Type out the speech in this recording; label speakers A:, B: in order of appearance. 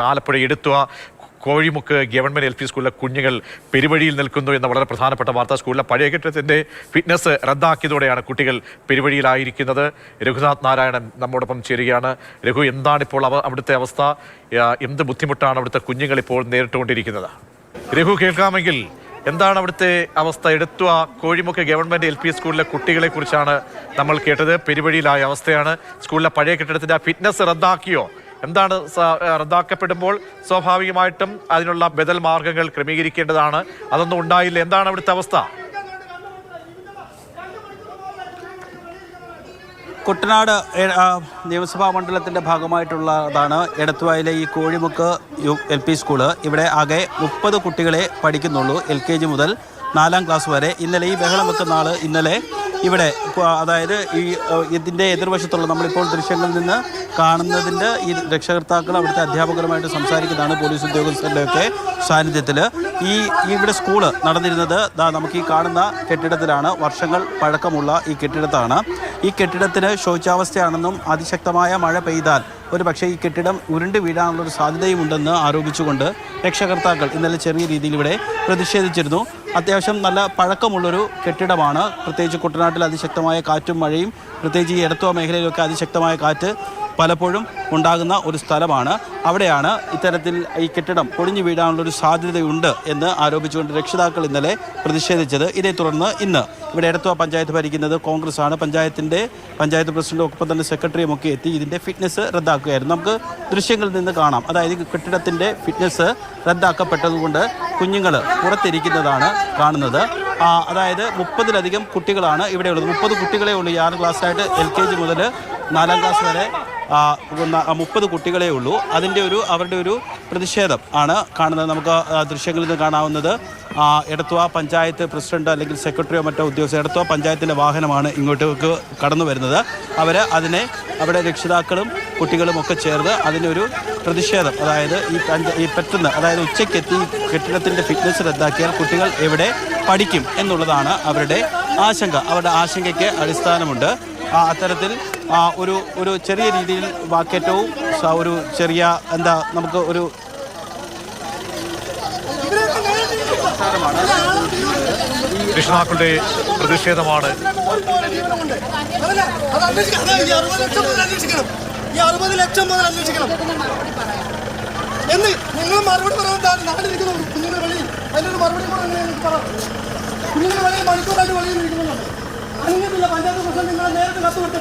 A: Alappuzha Edathua Kozhimukku government L P സ്കൂളിലെ കുഞ്ഞുങ്ങൾ പെരുവഴിയിൽ നിൽക്കുന്നു എന്ന വളരെ പ്രധാനപ്പെട്ട വാർത്ത സ്കൂളിലെ പഴയ കെട്ടിടത്തിന്റെ ഫിറ്റ്നസ് റദ്ദാക്കിയതോടെയാണ് കുട്ടികൾ പെരുവഴിയിലായിരിക്കുന്നത്. രഘുനാഥ് നാരായണൻ നമ്മോടൊപ്പം ചേരുകയാണ്. രഘു എന്താണ് ഇപ്പോൾ അവ അവിടുത്തെ അവസ്ഥ? എന്ത് ബുദ്ധിമുട്ടാണ് അവിടുത്തെ കുഞ്ഞുങ്ങൾ ഇപ്പോൾ നേരിട്ടുകൊണ്ടിരിക്കുന്നത്? രഘു കേൾക്കാമെങ്കിൽ എന്താണ് അവിടുത്തെ അവസ്ഥ? Edathua Kozhimukku government L P സ്കൂളിലെ കുട്ടികളെ കുറിച്ചാണ് നമ്മൾ കേട്ടത്. പെരുവഴിയിലായ അവസ്ഥയാണ്. സ്കൂളിലെ പഴയ കെട്ടിടത്തിന്റെ ഫിറ്റ്നസ് റദ്ദാക്കിയോ? എന്താണ് റദ്ദാക്കപ്പെടുമ്പോൾ സ്വാഭാവികമായിട്ടും അതിനുള്ള ബദൽ മാർഗങ്ങൾ ക്രമീകരിക്കേണ്ടതാണ്. അതൊന്നും ഉണ്ടായില്ല. എന്താണ് അവിടുത്തെ അവസ്ഥ?
B: കുട്ടനാട് നിയമസഭാ മണ്ഡലത്തിന്റെ ഭാഗമായിട്ടുള്ളതാണ് എടത്തുവായിലെ ഈ Kozhimukku U L P school. ഇവിടെ ആകെ മുപ്പത് കുട്ടികളെ പഠിക്കുന്നുള്ളൂ എൽ കെ ജി മുതൽ നാലാം ക്ലാസ് വരെ. ഇന്നലെ ഈ ബഹളം വെക്കുന്ന ആൾ ഇന്നലെ ഇവിടെ അതായത് ഈ ഇതിന്റെ എതിർവശത്തുള്ള നമ്മളിപ്പോൾ ദൃശ്യങ്ങളിൽ നിന്ന് കാണുന്നതിന്റെ ഈ രക്ഷകർത്താക്കൾ അവിടുത്തെ അധ്യാപകരുമായിട്ട് സംസാരിക്കുന്നതാണ് പോലീസ് ഉദ്യോഗസ്ഥരുടെയൊക്കെ സാന്നിധ്യത്തിൽ ഈ ഇവിടെ സ്കൂൾ നടന്നിരുന്നത് നമുക്ക് ഈ കാണുന്ന കെട്ടിടത്തിലാണ്. വർഷങ്ങൾ പഴക്കമുള്ള ഈ കെട്ടിടത്താണ്. ഈ കെട്ടിടത്തിന് ശോചാവസ്ഥയാണെന്നും അതിശക്തമായ മഴ പെയ്താൽ ഒരു പക്ഷേ ഈ കെട്ടിടം ഉരുണ്ട് വീഴാനുള്ളൊരു സാധ്യതയുമുണ്ടെന്ന് ആരോപിച്ചുകൊണ്ട് രക്ഷകർത്താക്കൾ ഇന്നലെ ചെറിയ രീതിയിൽ ഇവിടെ പ്രതിഷേധിച്ചിരുന്നു. അത്യാവശ്യം നല്ല പഴക്കമുള്ളൊരു കെട്ടിടമാണ്. പ്രത്യേകിച്ച് കുട്ടനാട്ടിൽ അതിശക്തമായ കാറ്റും മഴയും. പ്രത്യേകിച്ച് ഈ എടത്തുവ മേഖലയിലൊക്കെ അതിശക്തമായ കാറ്റ് പലപ്പോഴും ഉണ്ടാകുന്ന ഒരു സ്ഥലമാണ്. അവിടെയാണ് ഇത്തരത്തിൽ ഈ കെട്ടിടം പൊടിഞ്ഞു വീഴാനുള്ള ഒരു സാധ്യതയുണ്ട് എന്ന് ആരോപിച്ചുകൊണ്ട് രക്ഷിതാക്കൾ ഇന്നലെ പ്രതിഷേധിച്ചത്. ഇതേ തുടർന്ന് ഇന്ന് ഇവിടെ എടത്തുവ പഞ്ചായത്ത് ഭരിക്കുന്നത് കോൺഗ്രസ് ആണ് പഞ്ചായത്തിന്റെ പഞ്ചായത്ത് പ്രസിഡന്റും ഒപ്പം തന്നെ സെക്രട്ടറിയും ഒക്കെ എത്തി ഇതിന്റെ ഫിറ്റ്നസ് റദ്ദാക്കുകയായിരുന്നു. നമുക്ക് ദൃശ്യങ്ങളിൽ നിന്ന് കാണാം. അതായത് കെട്ടിടത്തിന്റെ ഫിറ്റ്നസ് റദ്ദാക്കപ്പെട്ടതുകൊണ്ട് കുഞ്ഞുങ്ങൾ പുറത്തിരിക്കുന്നതാണ് കാണുന്നത്. അതായത് മുപ്പതിലധികം കുട്ടികളാണ് ഇവിടെയുള്ളത് മുപ്പത് കുട്ടികളെ ഉള്ളൂ ഈ ആറ് ക്ലാസ്സായിട്ട് എൽ കെ ജി മുതൽ നാലാം ക്ലാസ് വരെ മുപ്പത് കുട്ടികളെ ഉള്ളൂ. അതിന്റെ ഒരു അവരുടെ ഒരു പ്രതിഷേധം ആണ് കാണുന്നത്. നമുക്ക് ദൃശ്യങ്ങളിൽ നിന്ന് കാണാവുന്നത് എടത്വ പഞ്ചായത്ത് പ്രസിഡന്റ് അല്ലെങ്കിൽ സെക്രട്ടറിയോ മറ്റോ ഉദ്യോഗസ്ഥർ എടത്തുവ പഞ്ചായത്തിന്റെ വാഹനമാണ് ഇങ്ങോട്ടേക്ക് കടന്നു വരുന്നത്. അവർ അതിനെ അവിടെ രക്ഷിതാക്കളും കുട്ടികളും ഒക്കെ ചേർന്ന് അതിനൊരു പ്രതിഷേധം അതായത് ഈ ഈ പെട്ടെന്ന് അതായത് ഉച്ചയ്ക്ക് എത്തി കെട്ടിടത്തിന്റെ ഫിറ്റ്നസ് റദ്ദാക്കിയാൽ കുട്ടികൾ എവിടെ പഠിക്കും എന്നുള്ളതാണ് അവരുടെ ആശങ്ക. അവരുടെ ആശങ്കയ്ക്ക് അടിസ്ഥാനമുണ്ട്. അത്തരത്തിൽ ഒരു ഒരു ചെറിയ രീതിയിൽ വാക്കേറ്റവും സ- ഒരു ചെറിയ എന്താ നമുക്ക് ഒരു
A: രക്ഷിതാക്കളുടെ പ്രതിഷേധമാണ്.
C: ഈ അറുപത് ലക്ഷം മുതൽ അന്വേഷിക്കണം. ഈ അറുപത് ലക്ഷം മുതൽ അന്വേഷിക്കണം എന്ന് നിങ്ങൾ മറുപടി പറയാൻ നാട്ടിലിരിക്കുന്ന കുഞ്ഞുങ്ങളുടെ വഴി അതിനൊരു മറുപടി കൂടെ എനിക്ക് പറയാം. കുഞ്ഞുങ്ങളുടെ വഴി മണിക്കൂറായിട്ട് വഴിയിൽ ഇരിക്കുന്നുണ്ട്. അനുഭവത്തില്ല പഞ്ചായത്ത് പ്രസിഡന്റ് നിങ്ങളെ നേരിട്ട് കത്ത് കൊടുത്തിട്ട്